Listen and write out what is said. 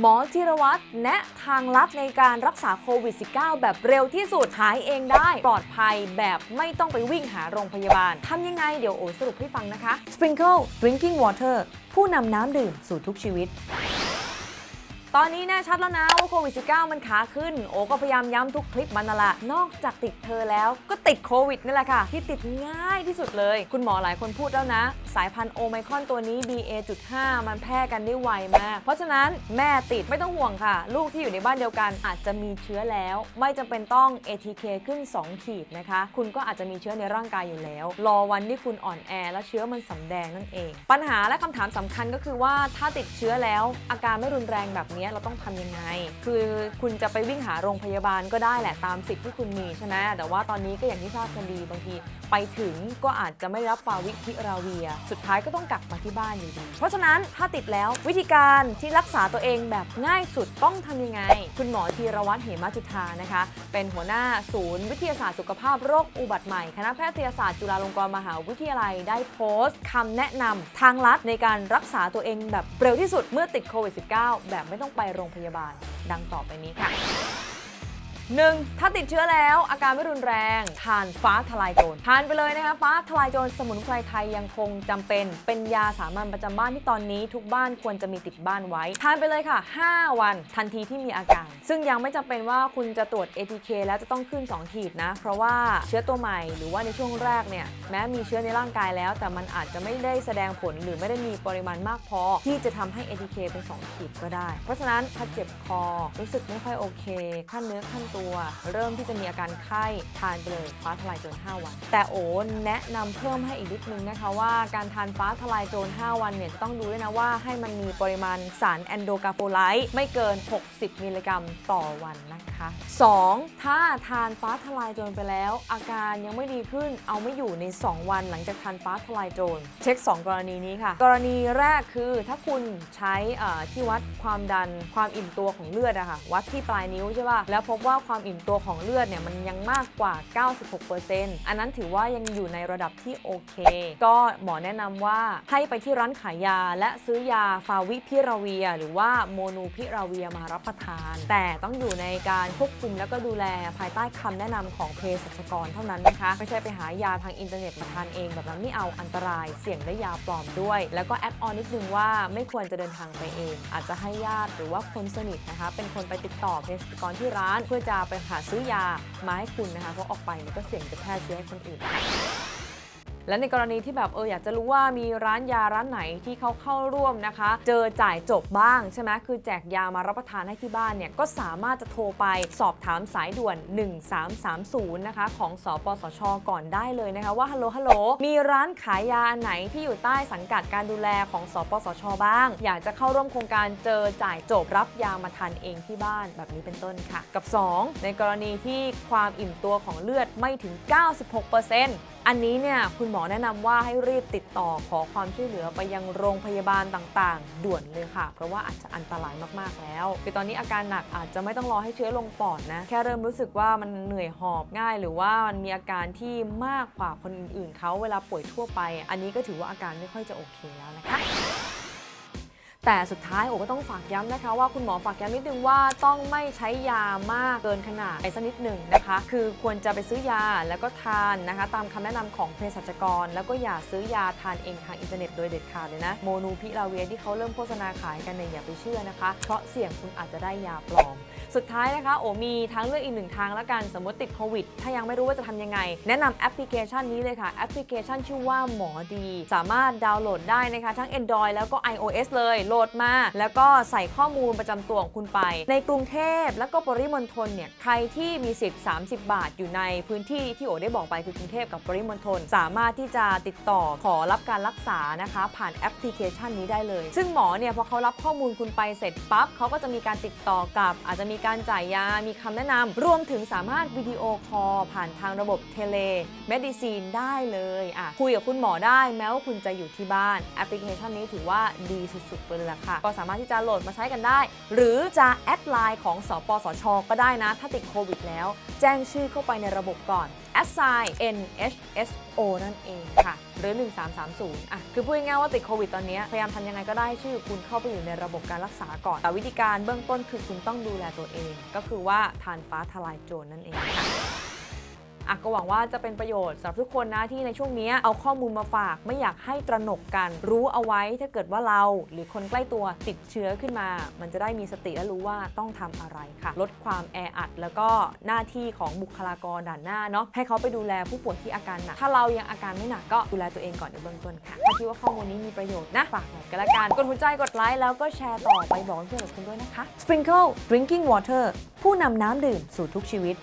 หมอธีรวัตรแนะทางลัดในการรักษาโควิด -19 แบบเร็วที่สุดหายเองได้ ปลอดภัยแบบไม่ต้องไปวิ่งหาโรงพยาบาลทำยังไงเดี๋ยวโอสรุปให้ฟังนะคะ Sprinkle Drinking Water ผู้นำน้ำดื่มสู่ทุกชีวิต ตอนนี้แน่ชัดแล้วนะว่าโควิด -19 มันขาขึ้น โอก็พยายามย้ำทุกคลิปมันนั่นแหละนอกจากติดเธอแล้วก็ติดโควิดนี่แหละค่ะ ที่ติดง่ายที่สุดเลย คุณหมอหลายคนพูดแล้วนะ สายพันธุ์โอไมครอนตัวนี้ BA.5 มันแพร่กันได้ไวมาก เพราะฉะนั้นแม่ติดไม่ต้องห่วงค่ะ ลูกที่อยู่ในบ้านเดียวกันอาจจะมีเชื้อแล้ว ไม่จำเป็นต้อง ATK ขึ้น 2 ขีดนะคะ คุณก็อาจจะมีเชื้อในร่างกายอยู่แล้ว รอวันที่คุณอ่อนแอและเชื้อมันสำแดงนั่นเอง ปัญหาและคำถามสำคัญก็คือว่าถ้าติดเชื้อแล้ว อาการไม่รุนแรงแบบนี้เราต้องทำยังไง คือคุณจะไปวิ่งหาโรงพยาบาลก็ได้แหละตามสิทธิ์ที่คุณมีใช่ไหมแต่ว่าตอนนี้ก็อย่างที่ทราบกันดีบางที ไปถึงก็อาจจะไม่รับฟาวิพิราเวีย สุดท้ายก็ต้องกลับมาที่บ้านอยู่ดี เพราะฉะนั้นถ้าติดแล้ววิธีการที่รักษาตัวเองแบบง่ายสุดต้องทำยังไง คุณหมอธีรวัตรเหมจุธานะคะ เป็นหัวหน้าศูนย์วิทยาศาสตร์สุขภาพโรคอุบัติใหม่คณะแพทยศาสตร์จุฬาลงกรณ์มหาวิทยาลัยได้โพสต์คำแนะนำทางลัดในการรักษาตัวเองแบบเร็วที่สุดเมื่อติดโควิด -19 แบบไม่ต้องไปโรงพยาบาลดังต่อไปนี้ค่ะ หนึ่งถ้าติดเชื้อแล้วอาการไม่รุนแรง ทานฟ้าทลายโจรทานไปเลยนะคะฟ้าทลายโจรสมุนไพรไทยยังคงจำเป็น เป็นยาสามัญประจำบ้านที่ตอนนี้ทุกบ้านควรจะมีติดบ้านไว้ ทานไปเลยค่ะ 5 วันทันทีที่มีอาการ ซึ่งยังไม่จำเป็นว่าคุณจะตรวจ ATK แล้วจะต้องขึ้น 2 ขีดนะ เพราะว่าเชื้อตัวใหม่หรือว่าในช่วงแรกเนี่ยแม้มีเชื้อในร่างกายแล้ว แต่มันอาจจะไม่ได้แสดงผลหรือไม่ได้มีปริมาณมากพอ ที่จะทำให้ ATK เป็น 2 ขีดก็ได้ เพราะฉะนั้นถ้าเจ็บคอรู้สึกไม่ค่อยโอเคขั้นเนื้อขั้นตัวเริ่มที่จะมีอาการไข้ทานไปเลยฟ้าทลายโจร5วัน แต่โอแนะนำเพิ่มให้อีกนิดนึงนะคะว่าการทานฟ้าทลายโจร5วันเนี่ยจะต้องดูด้วยนะว่าให้มันมีปริมาณสารแอนโดกาโฟไลต์ไม่เกิน 60 มิลลิกรัมต่อวันนะคะ 2. ถ้าทานฟ้าทลายโจรไปแล้ว อาการยังไม่ดีขึ้นเอาไม่อยู่ใน 2 วันหลังจากทานฟ้าทลายโจรเช็ค 2 กรณีนี้ค่ะ กรณีแรกคือถ้าคุณใช้อ่อที่วัดความดันความอิ่มตัวของเลือดอะค่ะวัดที่ปลายนิ้วใช่ป่ะแล้วพบว่าความอิ่มตัวของเลือดเนี่ยมันยังมากกว่า 96%อันนั้นถือว่ายังอยู่ในระดับที่โอเค ก็หมอแนะนำว่าให้ไปที่ร้านขายยา และซื้อยาฟาวิพิราเวีย หรือว่าโมนูพิราเวียมารับประทาน แต่ต้องอยู่ในการควบคุมแล้วก็ดูแลภายใต้คำแนะนำของเภสัชกรเท่านั้นนะคะ ไม่ใช่ไปหายาทางอินเทอร์เน็ตมาทานเองแบบนั้นไม่เอาอันตรายเสี่ยงได้ยาปลอมด้วย แล้วก็แอดออนนิดนึงว่าไม่ควรจะเดินทางไปเอง อาจจะให้ญาติหรือว่าคนสนิทนะคะ เป็นคนไปติดต่อเภสัชกรที่ร้านเพื่อจะไปหาซื้อยามาให้คุณนะคะเพราะออกไปเนี่ยก็เสี่ยงจะแพร่เชื้อให้คนอื่นค่ะ และในกรณีที่แบบเอออยากจะรู้ว่ามีร้านยาร้านไหนที่เขาเข้าร่วมนะคะ เจอจ่ายจบบ้างใช่ไหมคือแจกยามารับประทานให้ที่บ้านเนี่ยก็สามารถจะโทรไปสอบถามสายด่วน 1330 นะคะ ของสปสช ก่อนได้เลยนะคะ ว่าฮัลโหลฮัลโหลมีร้านขายยาไหนที่อยู่ใต้สังกัดการดูแลของสปสช บ้าง อยากจะเข้าร่วมโครงการเจอจ่ายจบรับยามาทานเองที่บ้านแบบนี้เป็นต้นค่ะ กับ 2 ในกรณีที่ความอิ่มตัวของเลือดไม่ถึง 96% อันนี้เนี่ยคุณหมอแนะนำว่าให้รีบติดต่อขอความช่วยเหลือไปยังโรงพยาบาลต่างๆ ด่วนเลยค่ะ เพราะว่าอาจจะอันตรายมากๆแล้วคือตอนนี้อาการหนักอาจจะไม่ต้องรอให้เชื้อลงปอดนะแค่เริ่มรู้สึกว่ามันเหนื่อยหอบง่าย หรือว่ามันมีอาการที่มากกว่าคนอื่นๆเขาเวลาป่วยทั่วไป อันนี้ก็ถือว่าอาการไม่ค่อยจะโอเคแล้วนะคะ แต่สุดท้ายโอก็ต้องฝากย้ำนะคะ ว่าคุณหมอฝากย้ำนิดนึงว่าต้องไม่ใช้ยามากเกินขนาดไปสักนิดหนึ่งนะคะ คือควรจะไปซื้อยาแล้วก็ทานนะคะ ตามคำแนะนำของเภสัชกร แล้วก็อย่าซื้อยาทานเองทางอินเทอร์เน็ตโดยเด็ดขาดเลยนะ โมนูพิลาเวียที่เขาเริ่มโฆษณาขายกันเนี่ยอย่าไปเชื่อนะคะ เพราะเสี่ยงคุณอาจจะได้ยาปลอม สุดท้ายนะคะ โอมีทางเลือกอีกหนึ่งทางแล้วกันสมมติติดโควิด ถ้ายังไม่รู้ว่าจะทำยังไง แนะนำแอปพลิเคชันนี้เลยค่ะแอปพลิเคชันชื่อว่าหมอดี สามารถดาวน์โหลดได้นะคะทั้ง Android แล้วก็ iOS เลยโหลดมา แล้วก็ใส่ข้อมูลประจำตัวของคุณไป ในกรุงเทพแล้วก็ปริมณฑลเนี่ยใครที่มีสิทธิ์ 30 บาทอยู่ในพื้นที่ที่โอได้บอกไปคือกรุงเทพกับปริมณฑลสามารถที่จะติดต่อขอรับการรักษานะคะ ผ่านแอปพลิเคชันนี้ได้เลย ซึ่งหมอเนี่ยพอเขารับข้อมูลคุณไปเสร็จปั๊บเขาก็จะมีการติดต่อกลับ อาจจะมีการจ่ายยามีคำแนะนำรวมถึงสามารถวิดีโอคอลผ่านทางระบบเทเลเมดิซีนได้เลยอะคุยกับคุณหมอได้แม้ว่าคุณจะอยู่ที่บ้านแอปพลิเคชันนี้ถือว่าดีสุดๆไปเลยแหละค่ะ ก็สามารถที่จะโหลดมาใช้กันได้ หรือจะแอดไลน์ของสปสช ก็ได้นะ ถ้าติดโควิดแล้ว แจ้งชื่อเข้าไปในระบบก่อน assign NHSO นั่นเองค่ะ หรือ 1330 อะ คือพูดง่ายๆว่าติดโควิดตอนนี้พยายามทำยังไงก็ได้ให้ชื่อคุณเข้าไปอยู่ในระบบการรักษาก่อน แต่วิธีการเบื้องต้นคือคุณต้องดูแลตัวเอง ก็คือว่าทานฟ้าทลายโจรนั่นเองค่ะ อะก็หวังว่าจะเป็นประโยชน์สำหรับทุกคนนะที่ในช่วงนี้เอาข้อมูลมาฝากไม่อยากให้ตระหนกกัน รู้เอาไว้ถ้าเกิดว่าเรา หรือคนใกล้ตัวติดเชื้อขึ้นมา มันจะได้มีสติและรู้ว่าต้องทำอะไรค่ะ ลดความแออัด แล้วก็หน้าที่ของบุคลากรด่านหน้าเนาะให้เขาไปดูแลผู้ป่วยที่อาการหนักถ้าเรายังอาการไม่หนักก็ดูแลตัวเองก่อนในเบื้องต้นค่ะถ้าคิดว่าข้อมูลนี้มีประโยชน์นะฝากหน่อยก็แล้วกันกดหัวใจกดไลค์แล้วก็แชร์ต่อไปบอกเพื่อนๆกับคุณด้วยนะคะ Sprinkle Drinking Water ผู้นำน้ำดื่มสู่ทุกชีวิต